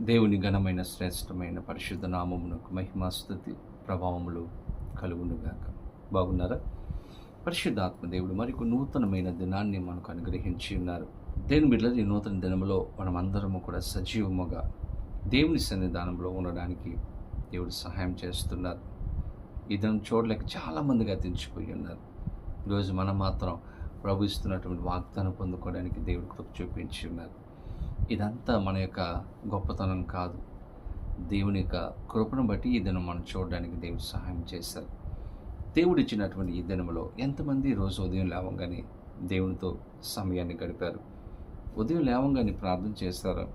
దేవుని ఘనమైన శ్రేష్టమైన పరిశుద్ధ నామమునకు మహిమాస్థుతి ప్రభావములు కలుగునుగాక. బాగున్నారా? పరిశుద్ధాత్మ దేవుడు మరికు నూతనమైన దినాన్ని మనకు అనుగ్రహించి ఉన్నారు. దేని బిడ్డలు ఈ నూతన దినములో మనమందరము కూడా సజీవముగా దేవుని సన్నిధానంలో ఉండడానికి దేవుడు సహాయం చేస్తున్నారు. ఈ దినం చూడలేక చాలామందిగా తెంచిపోయి ఉన్నారు. ఈరోజు మనం మాత్రం ప్రభు ఇస్తున్నటువంటి వాగ్దానం పొందుకోవడానికి దేవుడు కృప చూపించి ఉన్నారు. ఇదంతా మన యొక్క గొప్పతనం కాదు. దేవుని యొక్క కృపను బట్టి ఈ దినం మనం చూడడానికి దేవుడు సహాయం చేశారు. దేవుడు ఇచ్చినటువంటి ఈ దినంలో ఎంతమంది రోజు ఉదయం లేవంగానే దేవునితో సమయాన్ని గడిపారు? ఉదయం లేవంగానే ప్రార్థన చేస్తారా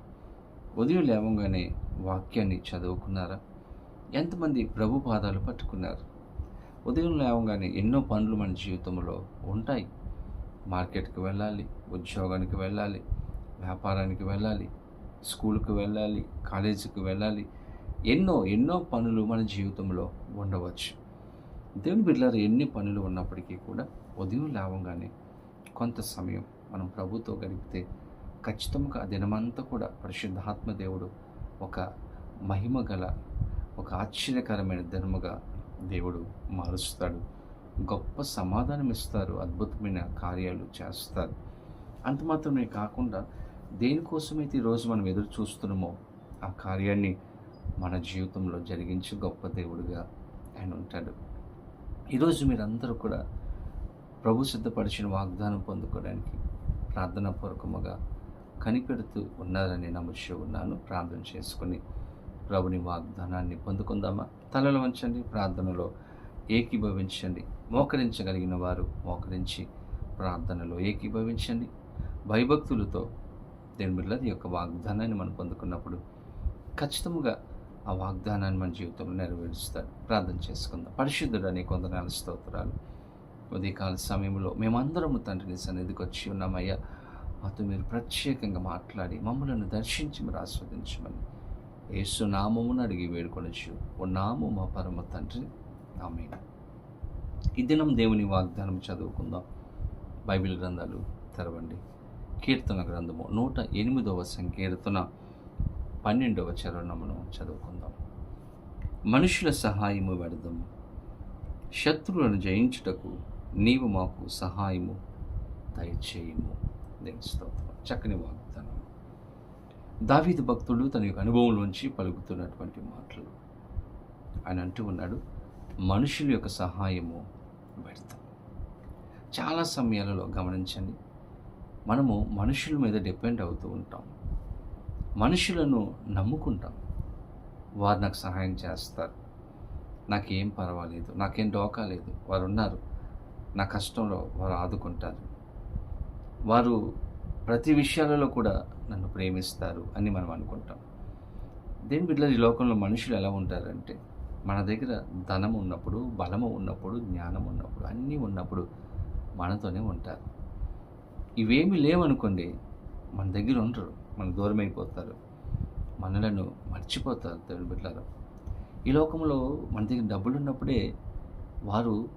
ఉదయం లేవంగానే వాక్యాన్ని చదువుకున్నారా? ఎంతమంది ప్రభు పాదాలు పట్టుకున్నారు? ఉదయం లేవగానే ఎన్నో పనులు మన జీవితంలో ఉంటాయి. మార్కెట్కి వెళ్ళాలి ఉద్యోగానికి వెళ్ళాలి వ్యాపారానికి వెళ్ళాలి స్కూల్కి వెళ్ళాలి కాలేజీకి వెళ్ళాలి. ఎన్నో ఎన్నో పనులు మన జీవితంలో ఉండవచ్చు. దేవుని బిడ్డలారు ఎన్ని పనులు ఉన్నప్పటికీ కూడా ఉదయం లేవంగానే కొంత సమయం మనం ప్రభుతో గడిపితే ఖచ్చితంగా ఆ దినమంతా కూడా పరిశుద్ధాత్మ దేవుడు ఒక మహిమ గల ఒక ఆశ్చర్యకరమైన దినముగా దేవుడు మారుస్తాడు. గొప్ప సమాధానం ఇస్తారు అద్భుతమైన కార్యాలు చేస్తారు. అంత మాత్రమే కాకుండా దేనికోసమైతే ఈరోజు మనం ఎదురు చూస్తున్నామో ఆ కార్యాన్ని మన జీవితంలో జరిగించి గొప్ప దేవుడిగా ఆయన ఉంటాడు. ఈరోజు మీరందరూ కూడా ప్రభు సిద్ధపరిచిన వాగ్దానం పొందుకోవడానికి ప్రార్థనాపూర్వకముగా కనిపెడుతూ ఉన్నారని నమ్ముచూ ఉన్నాను. ప్రార్థన చేసుకుని ప్రభుని వాగ్దానాన్ని పొందుకుందామా? తలలు వంచండి ప్రార్థనలో ఏకీభవించండి. మోకరించగలిగిన వారు మోకరించి ప్రార్థనలో ఏకీభవించండి. భయభక్తులతో దేవుని బిడ్డల యొక్క వాగ్దానాన్ని మనం పొందుకున్నప్పుడు ఖచ్చితంగా ఆ వాగ్దానాన్ని మన జీవితంలో నెరవేరుస్తాడు. ప్రార్థన చేసుకుందాం. పరిశుద్ధుడు అనే కొందనాల స్తోత్రాలు. ఉదయకాల సమయంలో మేమందరము తండ్రిని సన్నిధికి వచ్చి ఉన్నామయ్యా. మాతో మీరు ప్రత్యేకంగా మాట్లాడి మమ్మలను దర్శించి మీరు ఆస్వాదించమని యేసు నామమును అడిగి వేడుకొనొచ్చు ఓ నాము మా పరమ తండ్రి. ఆమె ఈ దినం దేవుని వాగ్దానం చదువుకుందాం. బైబిల్ గ్రంథాలు తెరవండి. కీర్తన గ్రంథము నూట ఎనిమిదవ సంకీర్తన పన్నెండవ చరణమును చదువుకుందాం. మనుషుల సహాయము పెడదాము శత్రువులను జయించుటకు నీవు మాకు సహాయము దయచేయము. దేవుని స్తోత్రం. చక్కని వాగ్దానం. దావీదు భక్తుడు తన యొక్క అనుభవంలోంచి పలుకుతున్నటువంటి మాటలు. ఆయన అంటూ ఉన్నాడు మనుషుల యొక్క సహాయము పెడతాం చాలా సమయాలలో గమనించండి మనము మనుషుల మీద డిపెండ్ అవుతూ ఉంటాం. మనుషులను నమ్ముకుంటాం. వారు నాకు సహాయం చేస్తారు. నాకేం పర్వాలేదు నాకేం డోకా లేదు. వారు ఉన్నారు నా కష్టంలో వారు ఆదుకుంటారు. వారు ప్రతి విషయాలలో కూడా నన్ను ప్రేమిస్తారు అని మనం అనుకుంటాం. దేని బిడ్డలు ఈ లోకంలో మనుషులు ఎలా ఉంటారంటే మన దగ్గర ధనం ఉన్నప్పుడు బలము ఉన్నప్పుడు జ్ఞానం ఉన్నప్పుడు అన్నీ ఉన్నప్పుడు మనతోనే ఉంటారు. ఇవేమి లేవనుకోండి మన దగ్గర ఉండరు మన దూరం అయిపోతారు మనలను మర్చిపోతారు దేవుని బిడ్డలారా. ఈ లోకంలో మన దగ్గర డబ్బులు ఉన్నప్పుడే వారు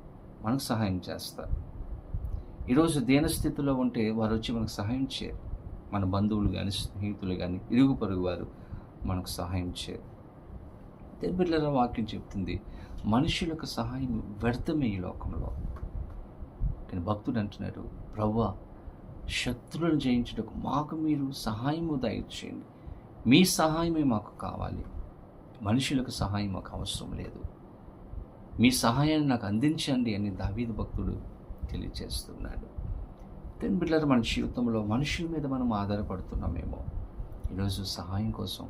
మనకు సహాయం చేస్తారు. ఈరోజు దీనస్థితిలో ఉంటే వారు వచ్చి మనకు సహాయం చేయరు. మన బంధువులు కానీ స్నేహితులు కానీ ఇరుగు పొరుగు వారు మనకు సహాయం చేయరు. దేవుని బిడ్డలారా వాక్యం చెప్తుంది మనుషులకు సహాయం వ్యర్థమే ఈ లోకంలో. కానీ భక్తుడు అంటున్నాడు ప్రవ్వా శత్రులను జయించుటకు మాకు మీరు సహాయము దయచేయండి. మీ సహాయమే మాకు కావాలి. మనుషులకు సహాయం మాకు అవసరం లేదు. మీ సహాయాన్ని నాకు అందించండి అని దావీదు భక్తుడు తెలియచేస్తున్నాడు తెన్ బిడ్డలు మన జీవితంలో మనుషుల మీద మనం ఆధారపడుతున్నామేమో. ఈరోజు సహాయం కోసం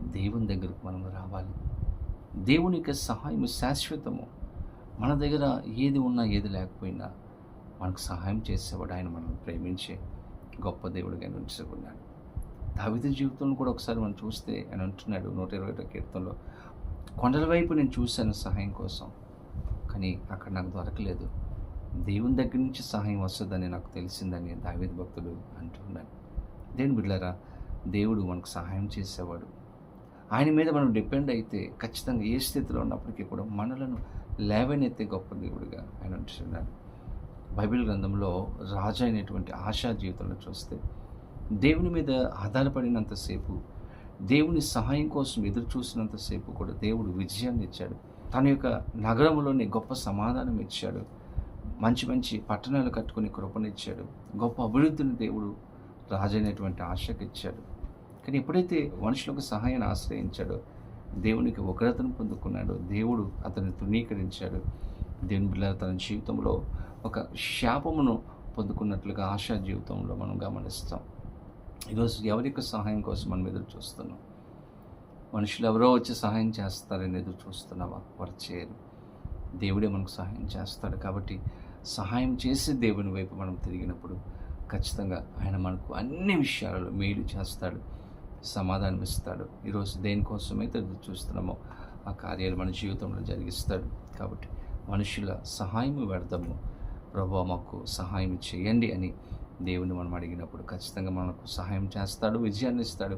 దేవుని దగ్గరకు మనం రావాలి. దేవుని యొక్క సహాయం శాశ్వతము. మన దగ్గర ఏది ఉన్నా ఏది లేకపోయినా మనకు సహాయం చేసేవాడు. ఆయన మనం ప్రేమించే గొప్ప దేవుడిగా ఉంచుకున్నాడు దావిత జీవితంలో కూడా ఒకసారి మనం చూస్తే ఆయన అంటున్నాడు నూట ఇరవై ఒకటో కీర్తనలో కొండల వైపు నేను చూశాను సహాయం కోసం కానీ అక్కడ నాకు దొరకలేదు. దేవుని దగ్గర నుంచి సహాయం వస్తుందని నాకు తెలిసిందని దావిద భక్తుడు అంటున్నాడు దేని బిడ్డరా దేవుడు మనకు సహాయం చేసేవాడు. ఆయన మీద మనం డిపెండ్ అయితే ఖచ్చితంగా ఏ స్థితిలో ఉన్నప్పటికీ కూడా మనలను లేవనెత్తే గొప్ప దేవుడిగా ఆయన అంటున్నాడు. బైబిల్ గ్రంథంలో రాజు అయినటువంటి ఆశా జీవితంలో చూస్తే దేవుని మీద ఆధారపడినంతసేపు దేవుని సహాయం కోసం ఎదురు చూసినంతసేపు కూడా దేవుడు విజయాన్ని ఇచ్చాడు. తన యొక్క నగరంలోని గొప్ప సమాధానం ఇచ్చాడు. మంచి మంచి పట్టణాలు కట్టుకుని కృపనిచ్చాడు. గొప్ప అభివృద్ధిని దేవుడు రాజైనటువంటి ఆశకు ఇచ్చాడు. కానీ ఎప్పుడైతే మనుషులకు సహాయాన్ని ఆశ్రయించాడో దేవునికి ఉగ్రతను పొందుకున్నాడు దేవుడు అతన్ని తృణీకరించాడు. దేవుని బిళ్ళ తన జీవితంలో ఒక శాపమును పొందుకున్నట్లుగా ఆశా జీవితంలో మనం గమనిస్తాం. ఈరోజు ఎవరి యొక్క సహాయం కోసం మనం ఎదురు చూస్తున్నాం? మనుషులు ఎవరో వచ్చి సహాయం చేస్తారని ఎదురు చూస్తున్నావా? వారు చేయరు. దేవుడే మనకు సహాయం చేస్తాడు కాబట్టి సహాయం చేసి దేవుని వైపు మనం తిరిగినప్పుడు ఖచ్చితంగా ఆయన మనకు అన్ని విషయాలలో మేలు చేస్తాడు సమాధానం ఇస్తాడు. ఈరోజు దేనికోసమైతే ఎదురు చూస్తున్నామో ఆ కార్యాలు మన జీవితంలో జరిగిస్తాడు కాబట్టి మనుషుల సహాయము వ్యర్థము. ప్రభు మాకు సహాయం చేయండి అని దేవుని మనం అడిగినప్పుడు ఖచ్చితంగా మనకు సహాయం చేస్తాడు విజయాన్ని ఇస్తాడు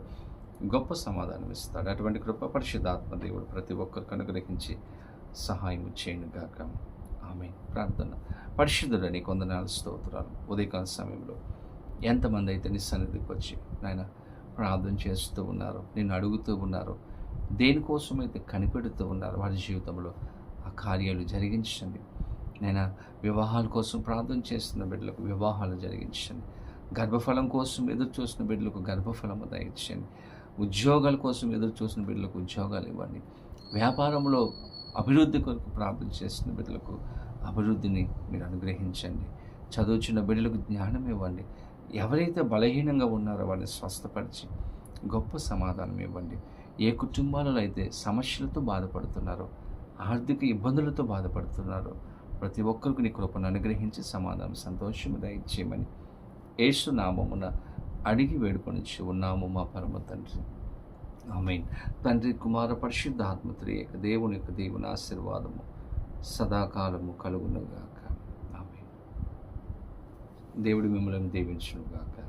గొప్ప సమాధానం ఇస్తాడు. అటువంటి కృప పరిశుద్ధాత్మ దేవుడు ప్రతి ఒక్కరికి అనుగ్రహించి సహాయం చేయండి గాక. ఆమె ప్రార్థన. పరిశుద్ధుడని కొందనాలు స్తోత్రాలు. ఉదయకాల సమయంలో ఎంతమంది అయితే నీ సన్నిధికి వచ్చి నాయన ప్రార్థన చేస్తూ ఉన్నారు నేను అడుగుతూ ఉన్నారు దేనికోసమైతే కనిపెడుతూ ఉన్నారు వారి జీవితంలో ఆ కార్యాలు జరిగించండి. నేను వివాహాల కోసం ప్రార్థన చేస్తున్న బిడ్డలకు వివాహాలు జరిగించండి. గర్భఫలం కోసం ఎదురు చూసిన బిడ్డలకు గర్భఫలము దయచేయండి. ఉద్యోగాల కోసం ఎదురు చూసిన బిడ్డలకు ఉద్యోగాలు ఇవ్వండి. వ్యాపారంలో అభివృద్ధి కొరకు ప్రార్థన చేస్తున్న బిడ్డలకు అభివృద్ధిని మీరు అనుగ్రహించండి. చదువుచున్న బిడ్డలకు జ్ఞానం ఇవ్వండి. ఎవరైతే బలహీనంగా ఉన్నారో వారిని స్వస్థపరిచి గొప్ప సమాధానం ఇవ్వండి. ఏ కుటుంబాలలో అయితే సమస్యలతో బాధపడుతున్నారో ఆర్థిక ఇబ్బందులతో బాధపడుతున్నారో ప్రతి ఒక్కరికి నీ కృపను అనుగ్రహించి సమాధానం సంతోషము దయచేయమని యేసు నామమున అడిగి వేడుకొనిచ్చి ఉన్నాము మా పరమ తండ్రి. ఆమెన్. తండ్రి కుమార పరిశుద్ధ ఆత్మత్రి యొక్క దేవుని యొక్క దేవుని ఆశీర్వాదము సదాకాలము కలుగునుగాక. ఆమె దేవుడి మిమ్మల్ని దీవించునుగాక.